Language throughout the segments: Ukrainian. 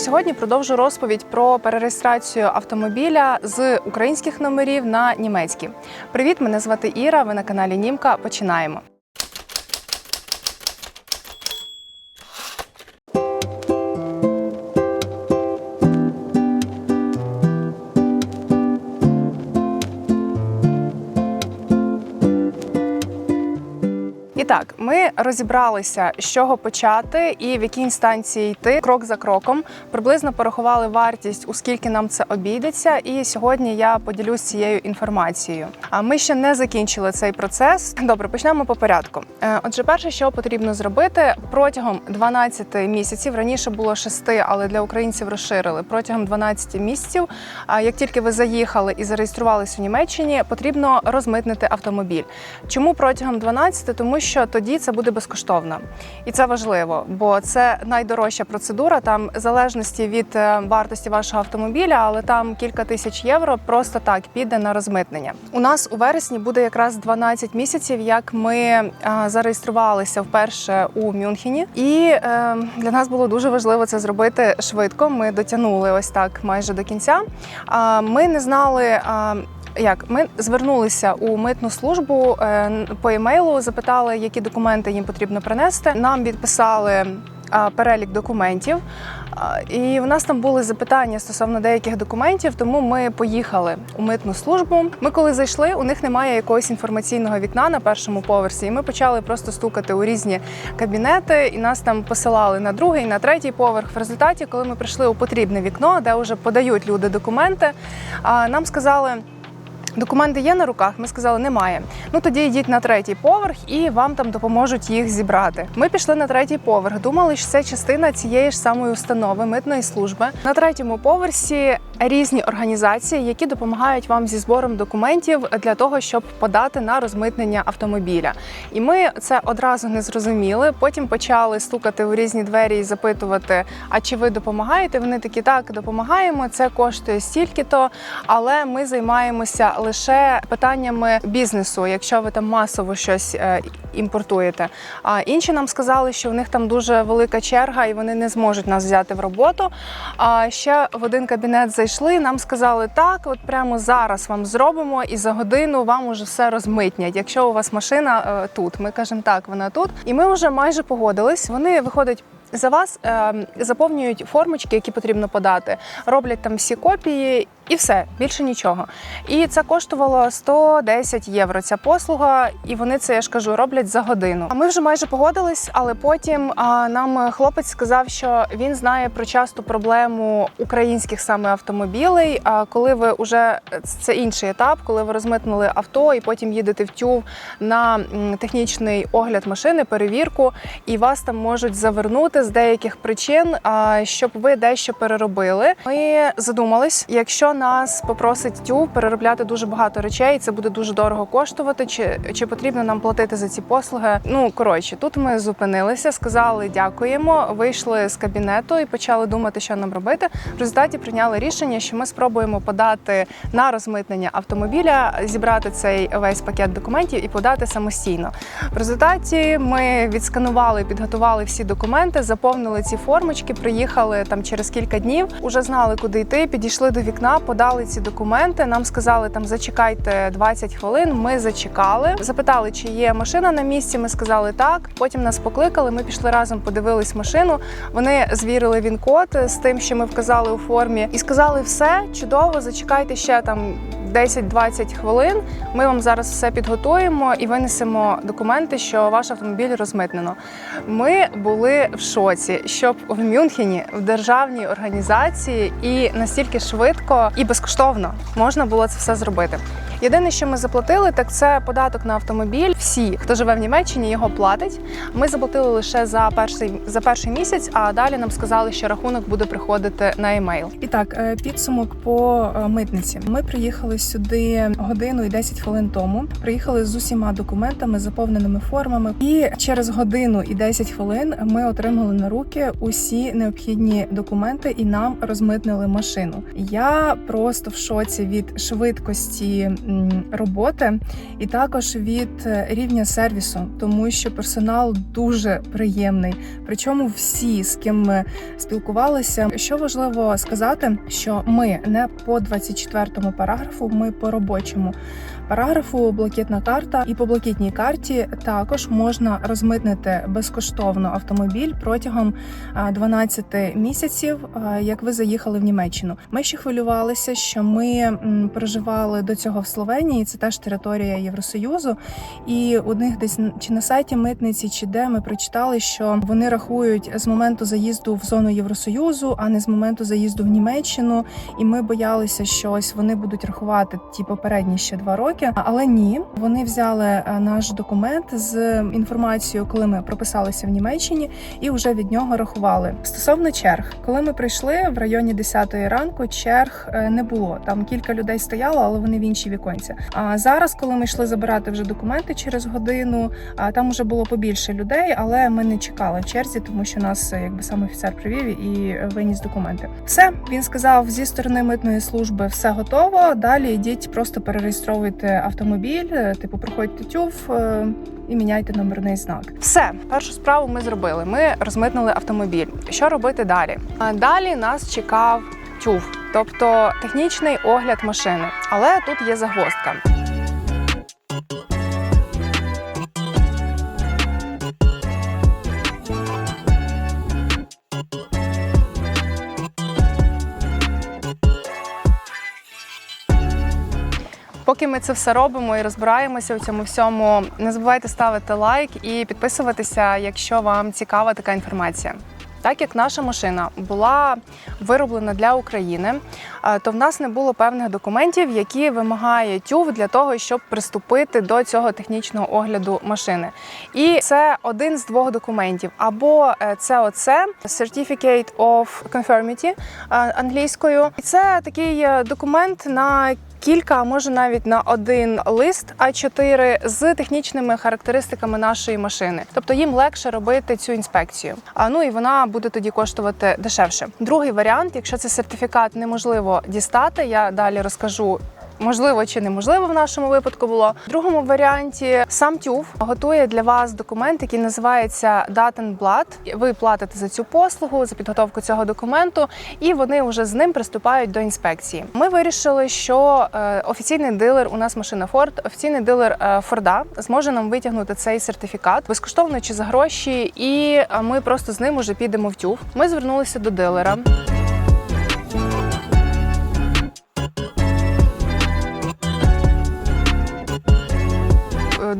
Сьогодні продовжу розповідь про перереєстрацію автомобіля з українських номерів на німецькі. Привіт, мене звати Іра. Ви на каналі Німка. Починаємо. Так, ми розібралися, з чого почати і в якій інстанції йти крок за кроком. Приблизно порахували вартість, у скільки нам це обійдеться. І сьогодні я поділюсь цією інформацією. А ми ще не закінчили цей процес. Добре, почнемо по порядку. Е, Отже, перше, що потрібно зробити протягом 12 місяців. Раніше було 6, але для українців розширили протягом 12 місяців. А як тільки ви заїхали і зареєструвалися у Німеччині, потрібно розмитнити автомобіль. Чому протягом 12? Тому що тоді це буде безкоштовно, і це важливо, бо це найдорожча процедура. Там в залежності від е, вартості вашого автомобіля, але там кілька тисяч євро просто так піде на розмитнення. У нас у вересні буде якраз 12 місяців, як ми е, зареєструвалися вперше у Мюнхені, і е, для нас було дуже важливо це зробити швидко. Ми дотягнули ось так майже до кінця. Ми не знали. Як ми звернулися у митну службу е, по емейлу, запитали, які документи їм потрібно принести. Нам відписали перелік документів, і у нас там були запитання стосовно деяких документів. Тому ми поїхали у митну службу. Ми коли зайшли, у них немає якогось інформаційного вікна на першому поверсі. І ми почали просто стукати у різні кабінети, і нас там посилали на другий, на третій поверх. В результаті, коли ми прийшли у потрібне вікно, де вже подають люди документи, нам сказали. Документи є на руках. Ми сказали, немає. Ну тоді йдіть на третій поверх і вам там допоможуть їх зібрати. Ми пішли на третій поверх. Думали, що це частина цієї ж самої установи митної служби. На третьому поверсі різні організації, які допомагають вам зі збором документів для того, щоб подати на розмитнення автомобіля. І ми це одразу не зрозуміли. Потім почали стукати у різні двері і запитувати: а чи ви допомагаєте? Вони такі так допомагаємо. Це коштує стільки-то, але ми займаємося лише питаннями бізнесу, якщо ви там масово щось е, імпортуєте. А інші нам сказали, що в них там дуже велика черга, і вони не зможуть нас взяти в роботу. А ще в один кабінет зайшли. Нам сказали, так, от прямо зараз вам зробимо, і за годину вам уже все розмитнять. Якщо у вас машина е, тут, ми кажемо так, вона тут, і ми вже майже погодились. Вони виходять. За вас е, заповнюють формочки, які потрібно подати, роблять там всі копії, і все більше нічого. І це коштувало 110 євро. Ця послуга, і вони це я ж кажу, роблять за годину. А ми вже майже погодились, але потім а, нам хлопець сказав, що він знає про часту проблему українських саме автомобілей. А коли ви вже це інший етап, коли ви розмитнули авто і потім їдете в тюв на технічний огляд машини, перевірку, і вас там можуть завернути з деяких причин, а, щоб ви дещо переробили. Ми задумались, якщо нас попросить тюв переробляти дуже багато речей, і це буде дуже дорого коштувати. Чи, чи потрібно нам платити за ці послуги? Ну коротше, тут ми зупинилися, сказали дякуємо, вийшли з кабінету і почали думати, що нам робити. В результаті прийняли рішення, що ми спробуємо подати на розмитнення автомобіля, зібрати цей весь пакет документів і подати самостійно. В результаті ми відсканували, підготували всі документи, заповнили ці формочки, приїхали там через кілька днів, уже знали, куди йти. Підійшли до вікна, подали ці документи. Нам сказали, там зачекайте 20 хвилин. Ми зачекали, запитали, чи є машина на місці. Ми сказали так. Потім нас покликали. Ми пішли разом, подивились машину. Вони звірили він код з тим, що ми вказали у формі, і сказали, все чудово, зачекайте ще там. 10-20 хвилин ми вам зараз все підготуємо і винесемо документи, що ваш автомобіль розмитнено. Ми були в шоці, щоб в Мюнхені в державній організації і настільки швидко і безкоштовно можна було це все зробити. Єдине, що ми заплатили, так це податок на автомобіль. Всі, хто живе в Німеччині, його платить. Ми заплатили лише за перший за перший місяць, а далі нам сказали, що рахунок буде приходити на емейл. І так, е, підсумок по е, митниці. Ми приїхали сюди годину і 10 хвилин тому. Приїхали з усіма документами, заповненими формами. І через годину і 10 хвилин ми отримали на руки усі необхідні документи і нам розмитнили машину. Я просто в шоці від швидкості роботи, і також від е, рівня сервісу, тому що персонал дуже приємний. Причому всі, з ким ми спілкувалися, що важливо сказати, що ми не по 24-му параграфу, ми по робочому параграфу блакитна карта, і по блакитній карті також можна розмитнити безкоштовно автомобіль протягом а, 12 місяців, як ви заїхали в Німеччину. Ми ще хвилювалися, що ми проживали до цього в Словенії. Це теж територія Євросоюзу. І у них десь чи на сайті митниці, чи де ми прочитали, що вони рахують з моменту заїзду в зону Євросоюзу, а не з моменту заїзду в Німеччину. І ми боялися, що ось вони будуть рахувати ті попередні ще два роки. Але ні, вони взяли е, наш документ з інформацією, коли ми прописалися в Німеччині, і вже від нього рахували. Стосовно черг, коли ми прийшли в районі 10 ранку, черг е, не було. Там кілька людей стояло, але вони в інші віконці. А зараз, коли ми йшли забирати вже документи через годину, а там вже було побільше людей, але ми не чекали черзі, тому що нас е, якби сам офіцер привів і виніс документи. Все він сказав зі сторони митної служби, все готово. Далі йдіть, просто перереєстровуйте автомобіль, е, типу проходьте тюв. е, І міняйте номерний знак. Все, першу справу ми зробили. Ми розмитнили автомобіль. Що робити далі? Далі нас чекав тюф, тобто технічний огляд машини. Але тут є загвоздка. Поки ми це все робимо і розбираємося у цьому всьому, не забувайте ставити лайк і підписуватися, якщо вам цікава така інформація. Так як наша машина була вироблена для України, то в нас не було певних документів, які вимагає ТЮВ для того, щоб приступити до цього технічного огляду машини. І це один з двох документів: або е, ЦОЦ Certificate of Conformity е, англійською, і це такий е, документ на кілька, а може навіть на один лист А4 з технічними характеристиками нашої машини. Тобто їм легше робити цю інспекцію. А ну і вона буде тоді коштувати дешевше. Другий варіант, якщо це сертифікат неможливо дістати, я далі розкажу. Можливо чи неможливо в нашому випадку було. В другому варіанті сам ТЮВ готує для вас документ, який називається Datenblad. Ви платите за цю послугу, за підготовку цього документу, і вони вже з ним приступають до інспекції. Ми вирішили, що е, офіційний дилер у нас машина Ford, офіційний дилер е, Форда зможе нам витягнути цей сертифікат безкоштовно чи за гроші, і е, ми просто з ним уже підемо в тюв. Ми звернулися до дилера.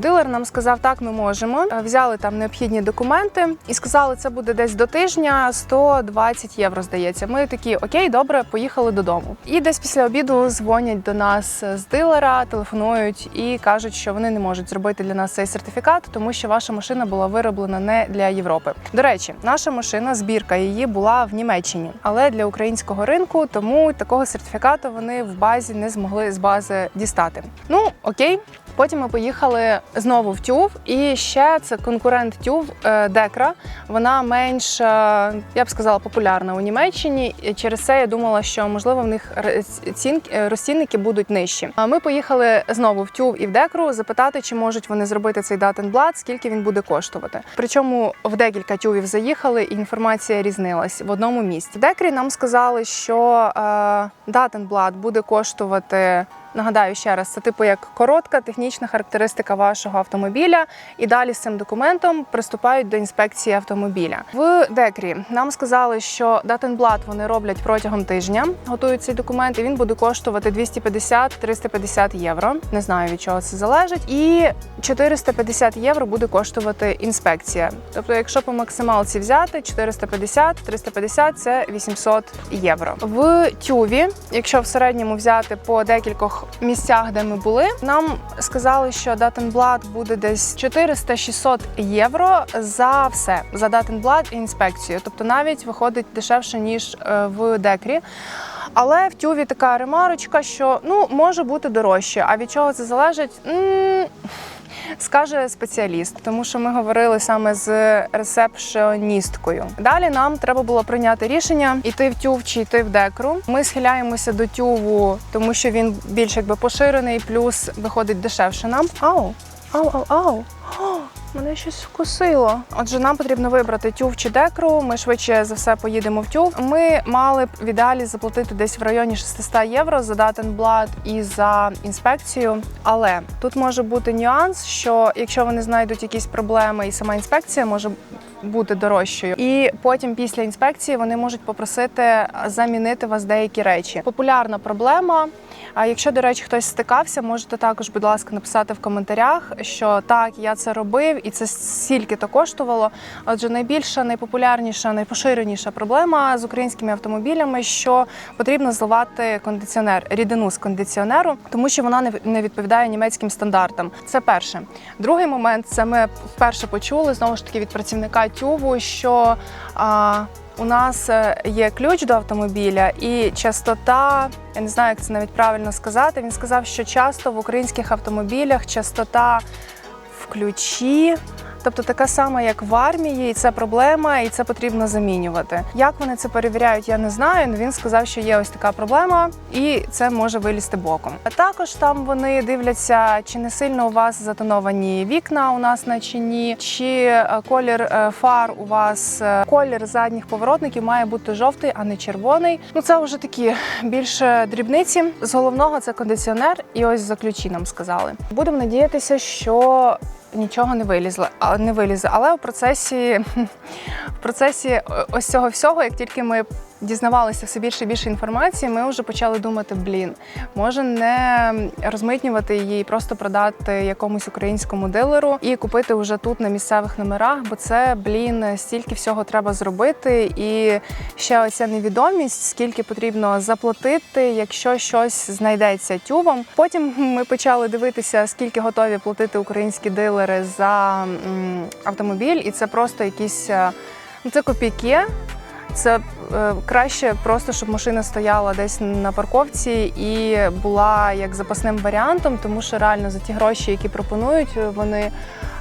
Дилер нам сказав, так, ми можемо. Е, Взяли там необхідні документи і сказали, це буде десь до тижня 120 євро. Здається. Ми такі, окей, добре, поїхали додому. І десь після обіду дзвонять до нас з дилера, телефонують і кажуть, що вони не можуть зробити для нас цей сертифікат, тому що ваша машина була вироблена не для Європи. До речі, наша машина, збірка її була в Німеччині, але для українського ринку, тому такого сертифікату вони в базі не змогли з бази дістати. Ну окей. Потім ми поїхали знову в тюв, і ще це конкурент тюв е, Декра. Вона менш, е, я б сказала, популярна у Німеччині. І через це я думала, що можливо в них е, розцінники будуть нижчі. Ми поїхали знову в тюв і в декру запитати, чи можуть вони зробити цей датенблат, скільки він буде коштувати. Причому в декілька тювів заїхали, і інформація різнилась в одному місці. В декрі нам сказали, що датенблат буде коштувати. Нагадаю ще раз, це типу як коротка технічна характеристика вашого автомобіля, і далі з цим документом приступають до інспекції автомобіля. В декрі нам сказали, що датенблат вони роблять протягом тижня, готують цей документ, і він буде коштувати 250-350 євро. Не знаю від чого це залежить. І 450 євро буде коштувати інспекція. Тобто, якщо по максималці взяти 450, 350 – це 800 євро. В тюві, якщо в середньому взяти по декількох місцях, де ми були, нам сказали, що датенблат буде десь 400-600 євро за все за датенблат і інспекцію. Тобто навіть виходить дешевше ніж е, в декрі. Але в тюві така ремарочка, що ну може бути дорожче. А від чого це залежить? М, скаже спеціаліст, тому що ми говорили саме з ресепшоністкою. Далі нам треба було прийняти рішення йти в тюв чи йти в декру. Ми схиляємося до тюву, тому що він більш якби поширений, плюс виходить дешевше нам. Ау, ау, ау, ау. Мене щось вкусило. Отже, нам потрібно вибрати тюв чи декру. Ми швидше за все поїдемо в тюв. Ми мали б в ідеалі заплатити десь в районі 600 євро за датенблат і за інспекцію. Але тут може бути нюанс, що якщо вони знайдуть якісь проблеми, і сама інспекція може бути дорожчою, і потім після інспекції вони можуть попросити замінити вас деякі речі. Популярна проблема. А якщо, до речі, хтось стикався, можете також, будь ласка, написати в коментарях, що так, я це робив, і це стільки то коштувало. Отже, найбільша, найпопулярніша, найпоширеніша проблема з українськими автомобілями, що потрібно зливати кондиціонер, рідину з кондиціонеру, тому що вона не- відповідає німецьким стандартам. Це перше. Другий момент це ми вперше почули знову ж таки від працівника тюву, що а, у нас е, є ключ до автомобіля і частота. Я не знаю, як це навіть правильно сказати. Він сказав, що часто в українських автомобілях частота в ключі. Тобто така сама, як в армії, і це проблема, і це потрібно замінювати. Як вони це перевіряють, я не знаю. але Він сказав, що є ось така проблема, і це може вилізти боком. А також там вони дивляться, чи не сильно у вас затоновані вікна у нас на чи е, колір е, фар у вас е, колір задніх поворотників має бути жовтий, а не червоний. Ну це вже такі більше дрібниці. З головного це кондиціонер, і ось за ключі нам сказали. Будемо надіятися, що нічого не вилізло, не вилізе. Але в процесі в процесі е, ось цього всього, як тільки ми дізнавалися все більше і більше інформації, ми вже почали думати: блін, може не розмитнювати її, просто продати якомусь українському дилеру і купити вже тут на місцевих номерах, бо це блін, стільки всього треба зробити. І ще оця невідомість, скільки потрібно заплатити, якщо щось знайдеться тювом. Потім ми почали дивитися, скільки готові платити українські дилери за автомобіль, і це просто якісь е, ну, це копійки. Це краще просто, щоб машина стояла десь на парковці і була як запасним варіантом, тому що реально за ті гроші, які пропонують вони.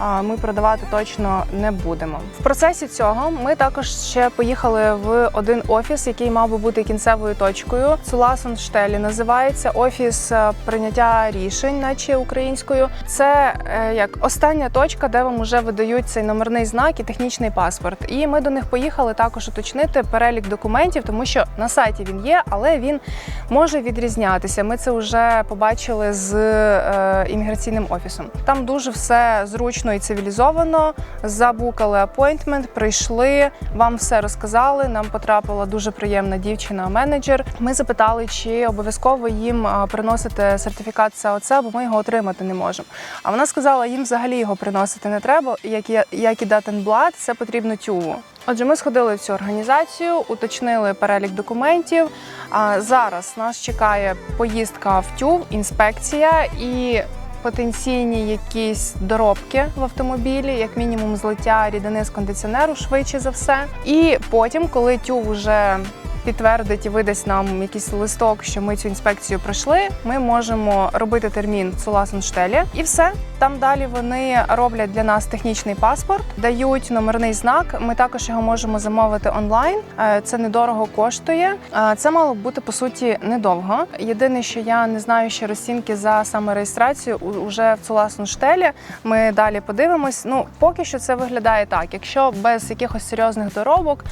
Ми продавати точно не будемо. В процесі цього ми також ще поїхали в один офіс, який мав би бути кінцевою точкою. Цуласонштелі називається офіс е, прийняття рішень, наче українською. Це е, як остання точка, де вам вже видають цей номерний знак і технічний паспорт. І ми до них поїхали також уточнити перелік документів, тому що на сайті він є, але він може відрізнятися. Ми це вже побачили з е, імміграційним офісом. Там дуже все зручно і цивілізовано. Забукали апойнтмент, прийшли, вам все розказали. Нам потрапила дуже приємна дівчина-менеджер. Ми запитали, чи обов'язково їм приносити сертифікат САОЦ, бо ми його отримати не можемо. А вона сказала, їм взагалі його приносити не треба, як і, як і датенблат, це потрібно тюву. Отже, ми сходили в цю організацію, уточнили перелік документів. А зараз нас чекає поїздка в тюв, інспекція і потенційні якісь доробки в автомобілі, як мінімум злиття рідини з кондиціонеру швидше за все. І потім, коли тюв вже підтвердить і видасть нам якийсь листок, що ми цю інспекцію пройшли, ми можемо робити термін в Цуласенштелі і все. Там далі вони роблять для нас технічний паспорт, дають номерний знак. Ми також його можемо замовити онлайн. Е, Це недорого коштує. Е, Це мало б бути по суті недовго. Єдине, що я не знаю ще розцінки за саме реєстрацію уже в Цуласенштелі. Ми далі подивимось. Ну поки що це виглядає так. Якщо без якихось серйозних доробок,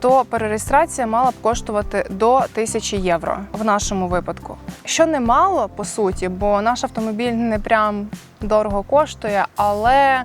то перереєстрація мала б коштувати до тисячі євро в нашому випадку. Що немало по суті, бо наш автомобіль не прям дорого коштує, але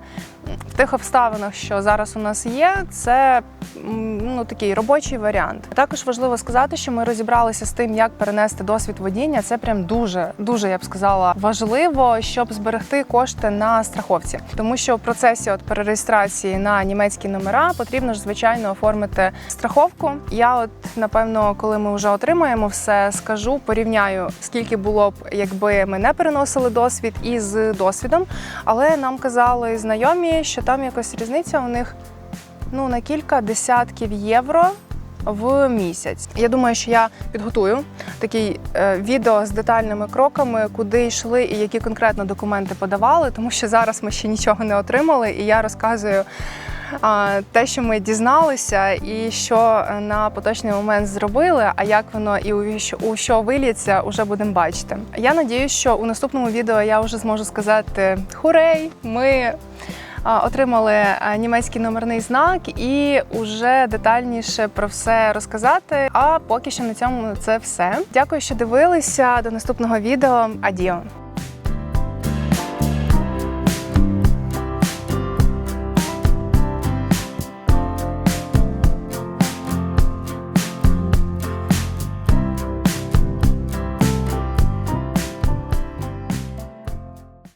в тих обставинах, що зараз у нас є, це ну такий робочий варіант. Також важливо сказати, що ми розібралися з тим, як перенести досвід водіння. Це прям дуже дуже я б сказала важливо, щоб зберегти кошти на страховці, тому що в процесі от перереєстрації на німецькі номера потрібно ж звичайно оформити страховку. Я, от напевно, коли ми вже отримаємо все, скажу, порівняю скільки було б, якби ми не переносили досвід із досвідом. Але нам казали знайомі, що там якась різниця у них ну на кілька десятків євро в місяць. Я думаю, що я підготую такий е, відео з детальними кроками, куди йшли і які конкретно документи подавали, тому що зараз ми ще нічого не отримали, і я розказую. Те, що ми дізналися, і що на поточний момент зробили, а як воно і у що, виліться, вже будемо бачити. Я надію, що у наступному відео я вже зможу сказати хурей! Ми отримали німецький номерний знак і вже детальніше про все розказати. А поки що на цьому це все. Дякую, що дивилися. До наступного відео. Адіо!